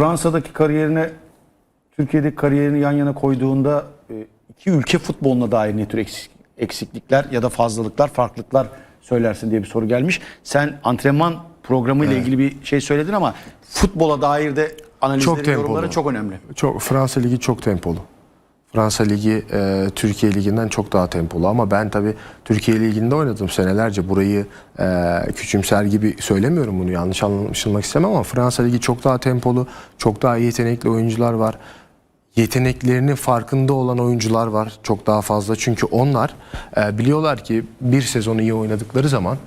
Fransa'daki kariyerine Türkiye'deki kariyerini yan yana koyduğunda e, iki ülke futboluna dair ne tür eksik- eksiklikler ya da fazlalıklar, farklılıklar söylersin diye bir soru gelmiş. Sen antrenman programı ile ilgili bir şey söyledin ama futbola dair de analizlerin, Çok tempolu. yorumların çok önemli. Çok Fransa Ligi çok tempolu. Fransa Ligi e, Türkiye Ligi'nden çok daha tempolu ama ben tabii Türkiye Ligi'nde oynadım senelerce. Burayı e, küçümser gibi söylemiyorum bunu yanlış anlaşılmak istemem ama Fransa Ligi çok daha tempolu, çok daha yetenekli oyuncular var. Yeteneklerinin farkında olan oyuncular var çok daha fazla. Çünkü onlar e, biliyorlar ki bir sezonu iyi oynadıkları zaman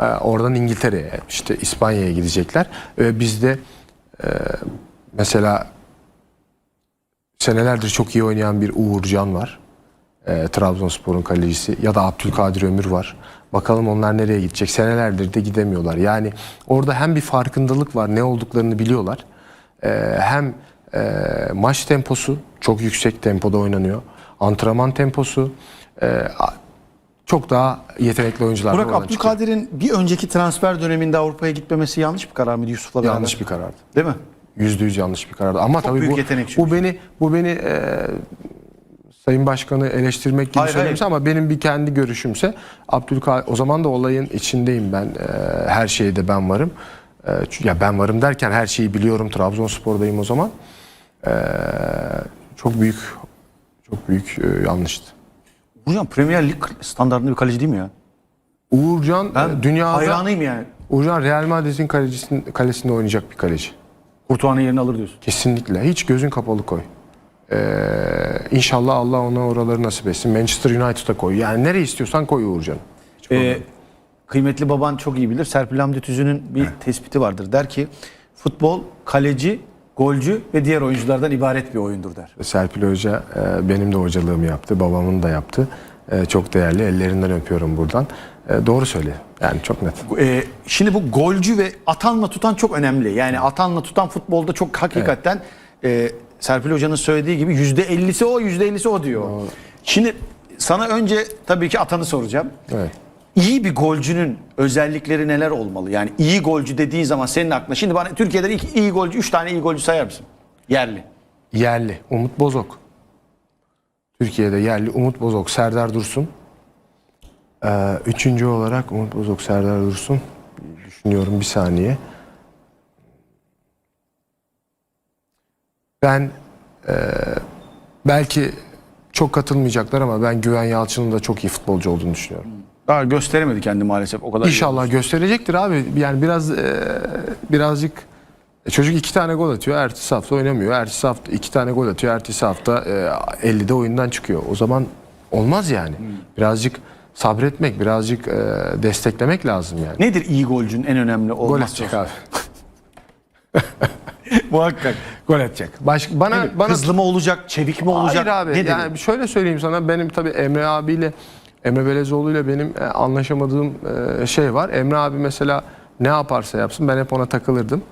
e, oradan İngiltere'ye işte İspanya'ya gidecekler. Ve bizde e, mesela senelerdir çok iyi oynayan bir Uğurcan var. E, Trabzonspor'un kalecisi ya da Abdülkadir Ömür var. Bakalım onlar nereye gidecek. Senelerdir de gidemiyorlar. Yani orada hem bir farkındalık var, ne olduklarını biliyorlar. E, hem e, maç temposu çok yüksek tempoda oynanıyor. Antrenman temposu e, çok daha yetenekli oyuncular Burak. Abdülkadir'in bir önceki transfer döneminde Avrupa'ya gitmemesi yanlış bir karar mıydı Yusuf'la beraber? Yanlış bir karardı. Değil mi? Yüzde yüz yanlış bir karardı. Ama tabii büyük bu, bu beni bu beni e, Sayın Başkanı eleştirmek gibi Hayır, ama benim bir kendi görüşümse Abdülkadir o zaman da olayın içindeyim ben. E, her şeyde ben varım. E, ya ben varım derken her şeyi biliyorum. Trabzonspor'dayım o zaman. E, çok büyük çok büyük e, yanlıştı. Hocam Premier Lig standartında bir kaleci değil mi ya? Uğurcan Ben e, dünyada hayranıyım yani. Uğurcan Real Madrid'in kalecisinin kalesinde oynayacak bir kaleci. Kurtuğan'ın yerini alır diyorsun. Kesinlikle. Hiç gözün kapalı koy. Ee, inşallah Allah ona oraları nasip etsin. Manchester United'a koy. Yani nereye istiyorsan koy Uğurcan'ı. Hiç Ee, kıymetli baban çok iyi bilir. Serpil Hamdi Tüzün'ün bir tespiti vardır. Der ki futbol kaleci, golcü ve diğer oyunculardan ibaret bir oyundur der. Serpil Hoca e, benim de hocalığımı yaptı. Babamın da yaptı. E, çok değerli. Ellerinden öpüyorum buradan. E, doğru söylüyor. Yani çok net. Ee, şimdi bu golcü ve atanla tutan çok önemli. Yani atanla tutan futbolda çok hakikaten e, Serpil Hoca'nın söylediği gibi yüzde ellisi o, yüzde ellisi o diyor. Şimdi sana önce tabii ki atanı soracağım. Evet. İyi bir golcünün özellikleri neler olmalı? Yani iyi golcü dediğin zaman senin aklına şimdi bana Türkiye'de iki iyi golcü, üç tane iyi golcü sayar mısın? Yerli. Yerli. Umut Bozok. Türkiye'de yerli Umut Bozok, Serdar Dursun. Ee, üçüncü olarak Umut Bozok, Serdar Dursun. Düşünüyorum bir saniye. Ben e, belki çok katılmayacaklar ama ben Güven Yalçın'ın da çok iyi futbolcu olduğunu düşünüyorum. Daha gösteremedi kendi maalesef o kadar. İnşallah gösterecektir abi. Yani biraz e, birazcık e, çocuk iki tane gol atıyor. Ertesi hafta oynamıyor. Ertesi hafta iki tane gol atıyor. Ertesi hafta e, 50'de oyundan çıkıyor. O zaman olmaz yani. Birazcık sabretmek, birazcık e, desteklemek lazım yani. Nedir iyi golcünün en önemli Gol olmazsa? atacak abi. Muhakkak. Gol atacak. Baş, bana bana Hızlı mı olacak, çevik mi olacak? Hayır abi. Nedir? Yani şöyle söyleyeyim sana. Benim tabii Emre abiyle Emre Belezoğlu ile benim e, anlaşamadığım e, şey var. Emre abi mesela ne yaparsa yapsın ben hep ona takılırdım.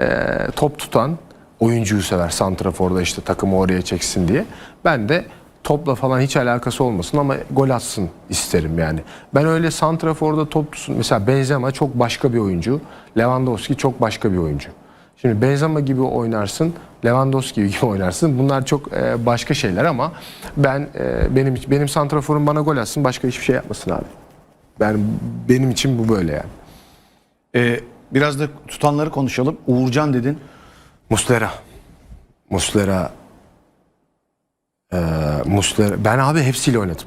E, top tutan oyuncuyu sever. Santrafor'da işte takımı oraya çeksin diye. Ben de topla falan hiç alakası olmasın ama gol atsın isterim yani. Ben öyle Santrafor'da top tutsun. Mesela Benzema çok başka bir oyuncu. Lewandowski çok başka bir oyuncu. Şimdi Benzema gibi oynarsın, Lewandowski gibi oynarsın. Bunlar çok e, başka şeyler ama ben e, benim benim santraforum bana gol atsın, başka hiçbir şey yapmasın abi. Ben benim için bu böyle yani. Ee, biraz da tutanları konuşalım. Uğurcan dedin. Muslera. Muslera e, Muslera ben abi hepsiyle oynadım.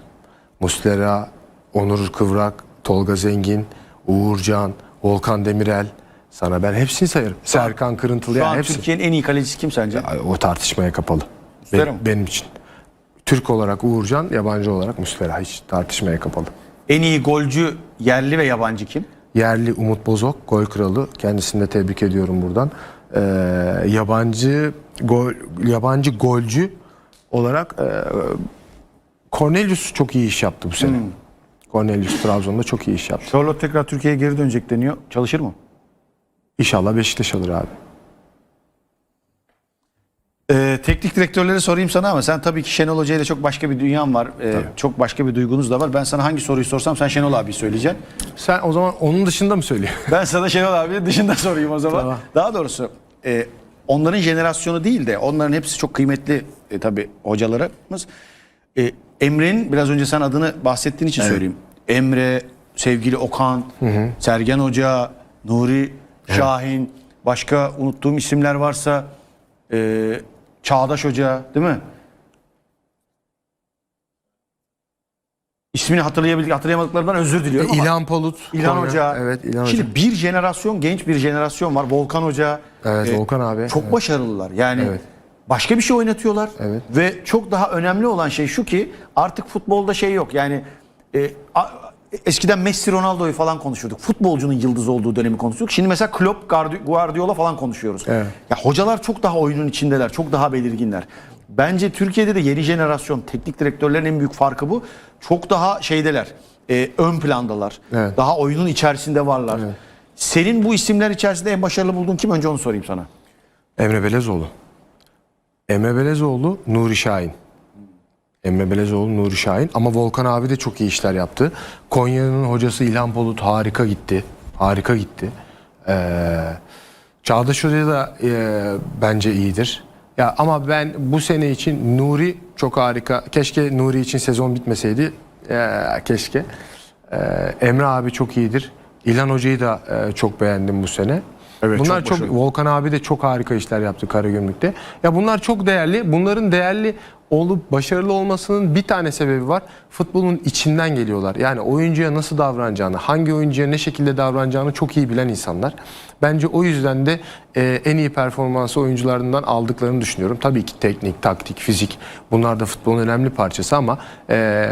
Muslera, Onur Kıvrak, Tolga Zengin, Uğurcan, Volkan Demirel. Sana ben hepsini sayarım. Serkan Kırıntılı Şu yani an hepsi. Türkiye'nin en iyi kalecisi kim sence? O tartışmaya kapalı. Muslera Be- mı? benim için. Türk olarak Uğurcan, yabancı olarak Muslera hiç tartışmaya kapalı. En iyi golcü yerli ve yabancı kim? Yerli Umut Bozok, gol kralı. Kendisini de tebrik ediyorum buradan. Ee, yabancı gol yabancı golcü olarak e, Cornelius çok iyi iş yaptı bu sene. Hmm. Cornelius Trabzon'da çok iyi iş yaptı. Charlotte tekrar Türkiye'ye geri dönecek deniyor. Çalışır mı? İnşallah Beşiktaş alır abi. Ee, teknik direktörleri sorayım sana ama sen tabii ki Şenol Hoca ile çok başka bir dünyan var. Ee, çok başka bir duygunuz da var. Ben sana hangi soruyu sorsam sen Şenol abi söyleyeceksin. Sen o zaman onun dışında mı söylüyorsun? Ben sana Şenol abi dışında sorayım o zaman. Tamam. Daha doğrusu e, onların jenerasyonu değil de onların hepsi çok kıymetli e, tabii hocalarımız. E, Emre'nin biraz önce sen adını bahsettiğin için söyleyeyim. Emre, sevgili Okan, Sergen Hoca, Nuri Şahin, başka unuttuğum isimler varsa e, Çağdaş Hoca değil mi? İsmini hatırlayabildik, hatırlayamadıklarımdan özür diliyorum ama İlhan Polut. İlhan Konya. Hoca. Evet İlhan Şimdi Hoca. bir jenerasyon, genç bir jenerasyon var. Volkan Hoca. Evet e, Volkan abi. Çok Evet. başarılılar. Yani Evet. başka bir şey oynatıyorlar. Evet. Ve çok daha önemli olan şey şu ki artık futbolda şey yok. Yani e, a- eskiden Messi Ronaldo'yu falan konuşuyorduk. Futbolcunun yıldız olduğu dönemi konuşuyorduk. Şimdi mesela Klopp, Guardi- Guardiola falan konuşuyoruz. Evet. Ya hocalar çok daha oyunun içindeler. Çok daha belirginler. Bence Türkiye'de de yeni jenerasyon teknik direktörlerin en büyük farkı bu. Çok daha şeydeler. e, ön plandalar. Evet. Daha oyunun içerisinde varlar. Senin bu isimler içerisinde en başarılı bulduğun kim? Önce onu sorayım sana. Emre Belezoğlu. Emre Belezoğlu, Nuri Şahin. Emre Belezoğlu, Nuri Şahin. Ama Volkan abi de çok iyi işler yaptı. Konya'nın hocası İlhan Polut harika gitti. Harika gitti. Ee, Çağdaş Hoca da e, bence iyidir. Ya ama ben bu sene için Nuri çok harika. Keşke Nuri için sezon bitmeseydi. Ee, keşke. Ee, Emre abi çok iyidir. İlhan Hoca'yı da e, çok beğendim bu sene. Evet, Bunlar çok çok, başarılı. Volkan abi de çok harika işler yaptı Karagümrük'te. Ya bunlar çok değerli. Bunların değerli olup başarılı olmasının bir tane sebebi var. Futbolun içinden geliyorlar. Yani oyuncuya nasıl davranacağını, hangi oyuncuya ne şekilde davranacağını çok iyi bilen insanlar. Bence o yüzden de e, en iyi performansı oyuncularından aldıklarını düşünüyorum. Tabii ki teknik, taktik, fizik bunlar da futbolun önemli parçası ama e,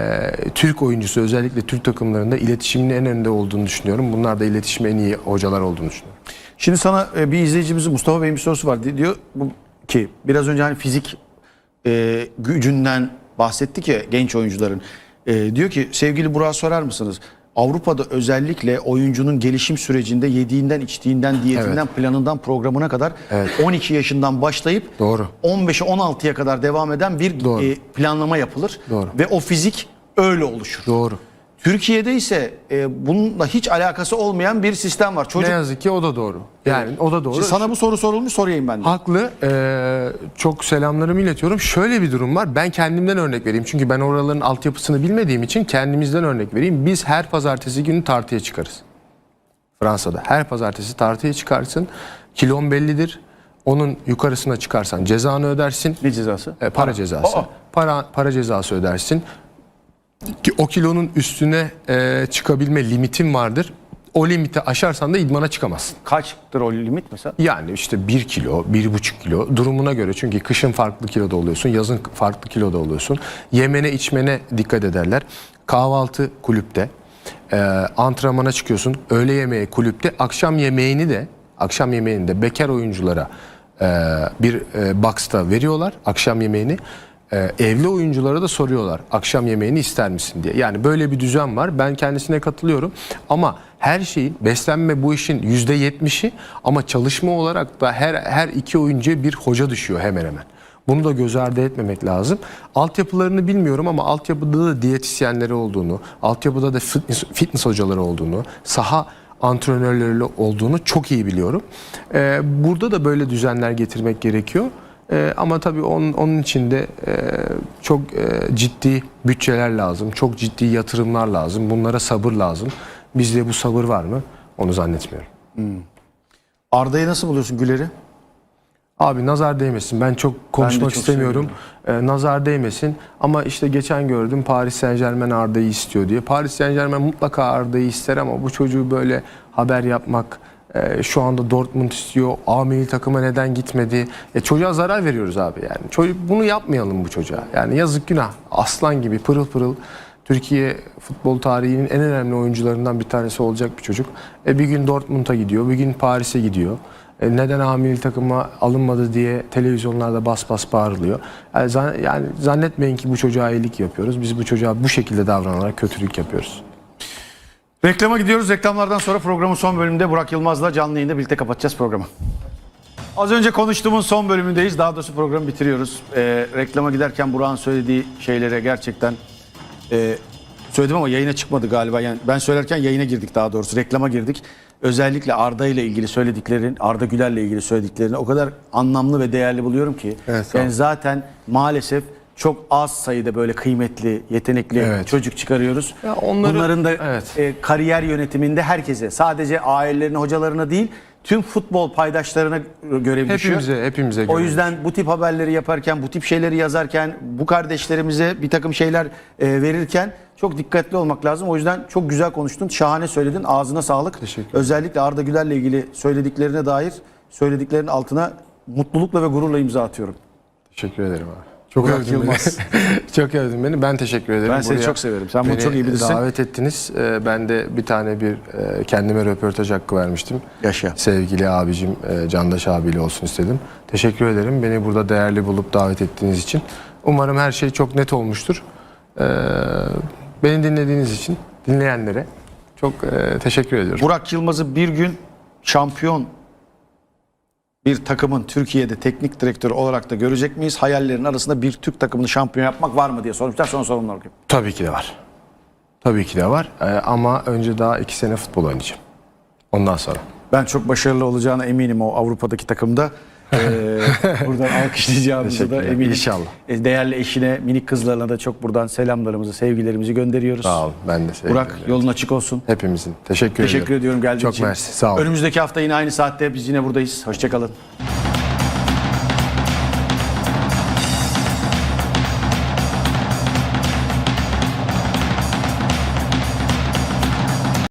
Türk oyuncusu özellikle Türk takımlarında iletişimin en önünde olduğunu düşünüyorum. Bunlar da iletişime en iyi hocalar olduğunu düşünüyorum. Şimdi sana e, bir izleyicimizin Mustafa Bey'in bir sorusu var. Di- Diyor bu, ki biraz önce hani fizik e, gücünden bahsettik ya genç oyuncuların. E, diyor ki sevgili Burak'a sorar mısınız? Avrupa'da özellikle oyuncunun gelişim sürecinde yediğinden, içtiğinden, diyetinden, planından, programına kadar Evet. 12 yaşından başlayıp Doğru. 15'e 16'ya kadar devam eden bir Doğru. e, planlama yapılır. Doğru. Ve o fizik öyle oluşur. Doğru. Türkiye'de ise e, bununla hiç alakası olmayan bir sistem var. Çocuk Ne yazık ki o da doğru. Yani o da doğru. Şimdi sana bu soru sorulmuş sorayım ben de. Haklı. Ee, çok selamlarımı iletiyorum. Şöyle bir durum var. Ben kendimden örnek vereyim. Çünkü ben oraların altyapısını bilmediğim için kendimizden örnek vereyim. Biz her pazartesi günü tartıya çıkarız. Fransa'da. Her pazartesi tartıya çıkarsın. Kilon bellidir. Onun yukarısına çıkarsan cezanı ödersin. Ne cezası? E, para cezası. Aa! Para para cezası ödersin. O kilonun üstüne e, çıkabilme limitin vardır. O limiti aşarsan da idmana çıkamazsın. Kaçtır o limit mesela? Yani işte 1 kilo, 1,5 kilo durumuna göre çünkü kışın farklı kiloda oluyorsun, yazın farklı kiloda oluyorsun. Yemene içmene dikkat ederler. Kahvaltı kulüpte, e, antrenmana çıkıyorsun, öğle yemeği kulüpte, akşam yemeğini de akşam yemeğini de bekar oyunculara e, bir e, box'ta veriyorlar akşam yemeğini. E, evli oyunculara da soruyorlar akşam yemeğini ister misin diye. Yani böyle bir düzen var. Ben kendisine katılıyorum. Ama her şeyin beslenme bu işin yüzde yetmişi ama çalışma olarak da her her iki oyuncuya bir hoca düşüyor hemen hemen. Bunu da göz ardı etmemek lazım. Altyapılarını bilmiyorum ama altyapıda da diyetisyenleri olduğunu, altyapıda da fitness, fitness hocaları olduğunu, saha antrenörleri olduğunu çok iyi biliyorum. Ee, burada da böyle düzenler getirmek gerekiyor. Ee, ama tabii onun, onun için de e, çok e, ciddi bütçeler lazım, çok ciddi yatırımlar lazım, bunlara sabır lazım. Bizde bu sabır var mı? Onu zannetmiyorum. Arda'yı nasıl buluyorsun Güler'i? Abi nazar değmesin. Ben çok konuşmak çok istemiyorum. Ee, nazar değmesin. Ama işte geçen gördüm Paris Saint Germain Arda'yı istiyor diye. Paris Saint Germain mutlaka Arda'yı ister ama bu çocuğu böyle haber yapmak e, şu anda Dortmund istiyor. A milli takıma neden gitmedi? E, çocuğa zarar veriyoruz abi yani. Çocuk, bunu yapmayalım bu çocuğa. Yani yazık günah. Aslan gibi pırıl pırıl Türkiye futbol tarihinin en önemli oyuncularından bir tanesi olacak bir çocuk. E, bir gün Dortmund'a gidiyor, bir gün Paris'e gidiyor. E, neden A milli takıma alınmadı diye televizyonlarda bas bas bağırılıyor. Yani, zan- yani zannetmeyin ki bu çocuğa iyilik yapıyoruz. Biz bu çocuğa bu şekilde davranarak kötülük yapıyoruz. Reklama gidiyoruz. Reklamlardan sonra programın son bölümünde Burak Yılmaz'la canlı yayında birlikte kapatacağız programı. Az önce konuştuğumuz son bölümündeyiz. Daha doğrusu programı bitiriyoruz. Ee, reklama giderken Burak'ın söylediği şeylere gerçekten e, söyledim ama yayına çıkmadı galiba. Yani ben söylerken yayına girdik daha doğrusu. Reklama girdik. özellikle Arda ile ilgili söylediklerin, Arda Güler'le ilgili söylediklerini o kadar anlamlı ve değerli buluyorum ki. Evet, yani zaten maalesef çok az sayıda böyle kıymetli, yetenekli Evet. çocuk çıkarıyoruz. Ya onları- Bunların da evet. e, kariyer yönetiminde herkese, sadece ailelerine, hocalarına değil, tüm futbol paydaşlarına görev düşüyor. Hepimize, hepimize O göre. yüzden bu tip haberleri yaparken, bu tip şeyleri yazarken, bu kardeşlerimize bir takım şeyler e, verirken çok dikkatli olmak lazım. O yüzden çok güzel konuştun, şahane söyledin. Ağzına sağlık. Teşekkür ederim. Özellikle Arda Güler'le ilgili söylediklerine dair söylediklerinin altına mutlulukla ve gururla imza atıyorum. Teşekkür ederim abi. Çok Burak övdün Yılmaz. çok övdün beni. Ben teşekkür ederim. Ben seni Buraya çok severim. Sen bunu çok iyi bilirsin. davet ettiniz. Ee, Ben de bir tane bir e, kendime röportaj hakkı vermiştim. Yaşa. Sevgili abicim e, Candaş abiyle olsun istedim. Teşekkür ederim beni burada değerli bulup davet ettiğiniz için. Umarım her şey çok net olmuştur. Ee, Beni dinlediğiniz için dinleyenlere çok e, teşekkür ediyorum. Burak Yılmaz'ı bir gün şampiyon bir takımın Türkiye'de teknik direktörü olarak da görecek miyiz? Hayallerin arasında bir Türk takımını şampiyon yapmak var mı diye sormuşlar. Sonra sorunlar okuyayım. Tabii ki de var. Tabii ki de var. Ee, Ama önce daha iki sene futbol oynayacağım. Ondan sonra. Ben çok başarılı olacağına eminim o Avrupa'daki takımda. Ee, buradan alkışlayacağımızı da eminim. İnşallah. Ee, Değerli eşine, minik kızlarına da çok buradan selamlarımızı, sevgilerimizi gönderiyoruz. Sağ ol. Ben de sevgilim. Burak yolun açık olsun. Hepimizin. Teşekkür, Teşekkür ediyorum geldiğin Çok için. mersi. Sağ ol. Önümüzdeki hafta yine aynı saatte biz yine buradayız. Hoşçakalın.